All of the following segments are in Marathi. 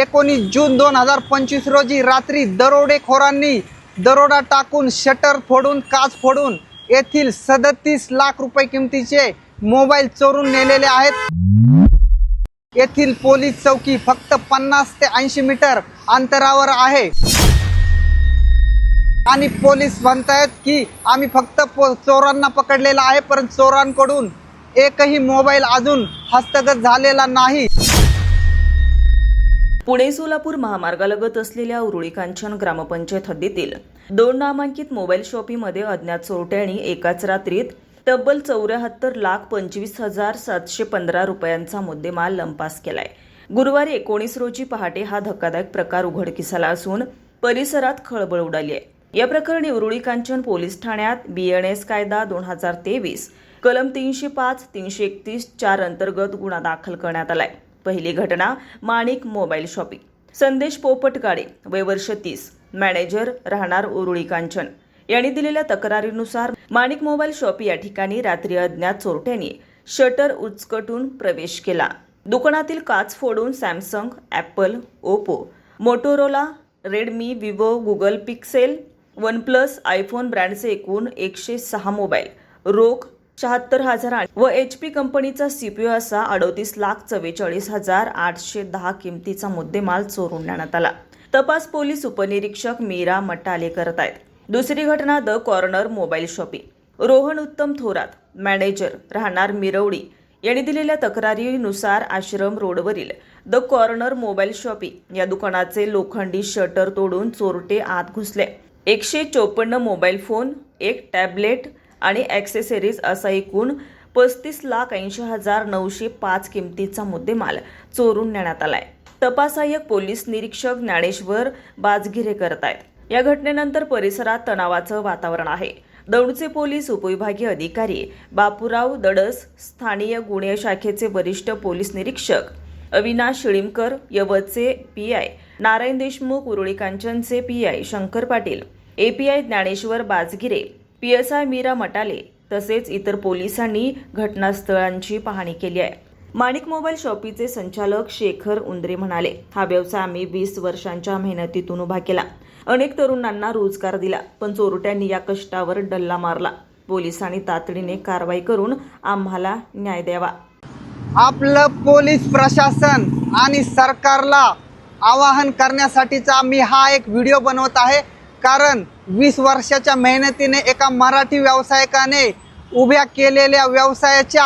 एकोणीस जून दोन हजार पंचवीस रोजी रात्री दरोडेखोरांनी दरोडा टाकून शटर फोडून काच फोडून येथील सदतीस लाख रुपये किमतीचे मोबाईल चोरून नेलेले आहेत. येथील पोलीस चौकी फक्त पन्नास ते ऐंशी मीटर अंतरावर आहे. आणि पोलीस म्हणतायत की आम्ही फक्त पो चोरांना पकडलेला आहे परंतु चोरांकडून एकही मोबाईल अजून हस्तगत झालेला नाही. पुणे सोलापूर महामार्गालगत असलेल्या उरुळी कांचन ग्रामपंचायत हद्दीतील दोन नामांकित मोबाईल शॉपीमध्ये अज्ञात चोरट्यांनी एकाच रात्रीत तब्बल चौऱ्याहत्तर लाख पंचवीस हजार सातशे पंधरा रुपयांचा मुद्देमाल लंपास केलाय. गुरुवारी एकोणीस रोजी पहाटे हा धक्कादायक प्रकार उघडकीस आला असून परिसरात खळबळ उडाली आहे. या प्रकरणी उरुळी कांचन पोलीस ठाण्यात बीएनएस कायदा दोन हजार तेवीस कलम तीनशे पाच तीनशे एकतीस चार अंतर्गत गुन्हा दाखल करण्यात आलाय. पहिली घटना माणिक मोबाईल शॉपिंग. संदेश पोपटकाळे वय वर्ष तीस मॅनेजर राहणार उरुळी कांचन. यांनी दिलेल्या तक्रारीनुसार माणिक मोबाईल शॉप या ठिकाणी रात्री अज्ञात चोरट्यांनी शटर उचकटून प्रवेश केला. दुकानातील काच फोडून Samsung Apple Oppo Motorola Redmi Vivo Google Pixel OnePlus iPhone ब्रँडचे एकूण एकशे सहा मोबाईल रोख शहात्तर हजार आठ व एच पी कंपनीचा सीपीओ असा अडोतीस लाख चव्वेचाळीस हजार आठशे दहा किमतीचा मुद्देमाल चोरून नेण्यात आला. तपास पोलीस उपनिरीक्षक मीरा मटाले करत आहेत. दुसरी घटना the corner mobile shopping. Rohan Uttam Thorat manager राहणार मिरवडी यांनी दिलेल्या तक्रारीनुसार आश्रम रोडवरील द कॉर्नर मोबाईल शॉपिंग या दुकानाचे लोखंडी शटर तोडून चोरटे आत घुसले. एकशे चोपन्न मोबाईल फोन एक टॅबलेट आणि ॲक्सेसरीज असा एकूण पस्तीस लाख ऐंशी हजार नऊशे पाच किमतीचा मुद्देमाल चोरून नेण्यात आलाय. तपासायक पोलीस निरीक्षक ज्ञानेश्वर बाजगिरे करत आहेत. या घटनेनंतर परिसरात तणावाचं वातावरण आहे. दौंडचे पोलीस उपविभागीय अधिकारी बापूराव दडस स्थानीय गुन्हे शाखेचे वरिष्ठ पोलीस निरीक्षक अविनाश शिळीमकर यवतचे PI Narayan Deshmukh Uruli कांचनचे PI Shankar Patil API Dnyaneshwar Bajgire P S I Meera Matale तसेच इतर पोलिसांनी घटनास्थळांची पाहणी केली आहे. माणिक मोबाईल शॉपीचे संचालक शेखर उंद्रे म्हणाले हा व्यवसाय आम्ही वीस वर्षांच्या मेहनतीतून उभा केला. अनेक तरुणांना रोजगार दिला पण चोरट्यांनी या कष्टावर डल्ला मारला. पोलिसांनी तातडीने कारवाई करून आम्हाला न्याय द्यावा. आपलं पोलीस प्रशासन आणि सरकारला आवाहन करण्यासाठीचा मी हा एक व्हिडिओ बनवत आहे. कारण वीस वर्षाच्या मेहनतीने एका मराठी व्यावसायिकाने उभ्या केलेल्या व्यवसायाच्या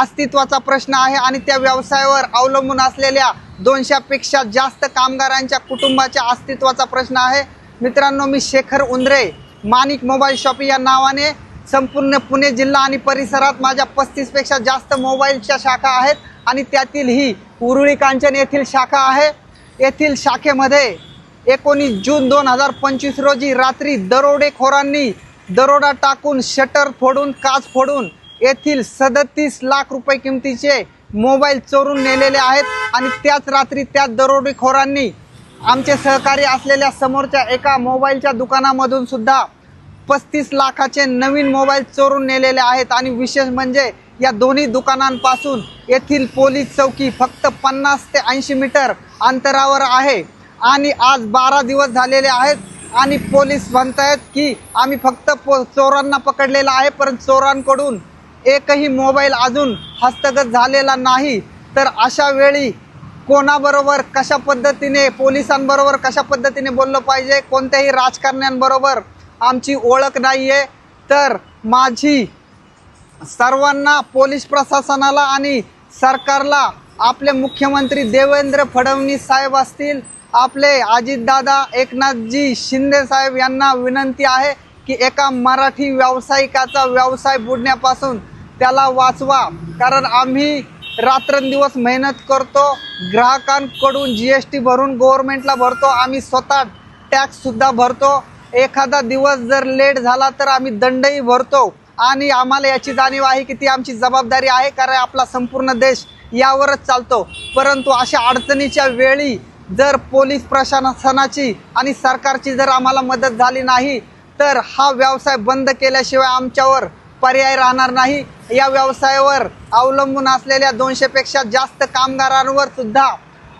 अस्तित्वाचा प्रश्न आहे आणि त्या व्यवसायावर अवलंबून असलेल्या दोनशेपेक्षा जास्त कामगारांच्या कुटुंबाच्या अस्तित्वाचा प्रश्न आहे. मित्रांनो मी शेखर उंद्रे माणिक मोबाईल शॉप या नावाने संपूर्ण पुणे जिल्हा आणि परिसरात माझ्या पस्तीसपेक्षा जास्त मोबाईलच्या शाखा आहेत आणि त्यातील ही उरुळी कांचन येथील शाखा आहे. येथील शाखेमध्ये एकोणीस जून दोन हजार पंचवीस रोजी रात्री दरोडेखोरांनी दरोडा टाकून शटर फोडून काच फोडून येथील सदतीस लाख रुपये किमतीचे मोबाईल चोरून नेलेले आहेत आणि त्याच रात्री त्या दरोडेखोरांनी आमचे सहकारी असलेल्या समोरच्या एका मोबाईलच्या दुकानामधून सुद्धा पस्तीस लाखाचे नवीन मोबाईल चोरून नेलेले आहेत आणि विशेष म्हणजे या दोन्ही दुकानांपासून येथील पोलीस चौकी फक्त पन्नास ते ऐंशी मीटर अंतरावर आहे. आणि आज बारा दिवस झालेले आहेत आणि पोलीस म्हणतायत की आम्ही फक्त पो चोरांना पकडलेला आहे परंतु चोरांकडून एकही मोबाईल अजून हस्तगत झालेला नाही. तर अशा वेळी कोणाबरोबर कशा पद्धतीने पोलिसांबरोबर कशा पद्धतीने बोललं पाहिजे कोणत्याही राजकारण्यांबरोबर आमची ओळख नाही आहे तर माझी सर्वांना पोलीस प्रशासनाला आणि सरकारला आपले मुख्यमंत्री देवेंद्र फडणवीस साहेब असतील आपले अजितदादा एकनाथजी शिंदेसाहेब यांना विनंती आहे की एका मराठी व्यावसायिकाचा व्यवसाय बुडण्यापासून त्याला वाचवा. कारण आम्ही रात्रंदिवस मेहनत करतो ग्राहकांकडून जी एस टी भरून गव्हर्नमेंटला भरतो आम्ही स्वतः टॅक्ससुद्धा भरतो. एखादा दिवस जर लेट झाला तर आम्ही दंडही भरतो. आणि आम्हाला याची जाणीव आहे की ती आमची जबाबदारी आहे कारण आपला संपूर्ण देश यावरच चालतो. परंतु अशा अडचणीच्या वेळी जर पोलीस प्रशासनाची आणि सरकारची जर आम्हाला मदत झाली नाही तर हा व्यवसाय बंद केल्याशिवाय आमच्यावर पर्याय राहणार नाही. या व्यवसायावर अवलंबून असलेल्या दोनशेपेक्षा जास्त कामगारांवर सुद्धा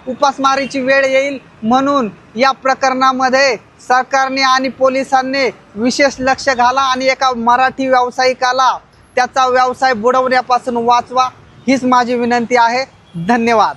उपासमारीची वेळ येईल म्हणून या प्रकरणामध्ये सरकारने आणि पोलिसांनी विशेष लक्ष घाला आणि एका मराठी व्यावसायिकाला त्याचा व्यवसाय बुडवण्यापासून वाचवा हीच माझी विनंती आहे. धन्यवाद.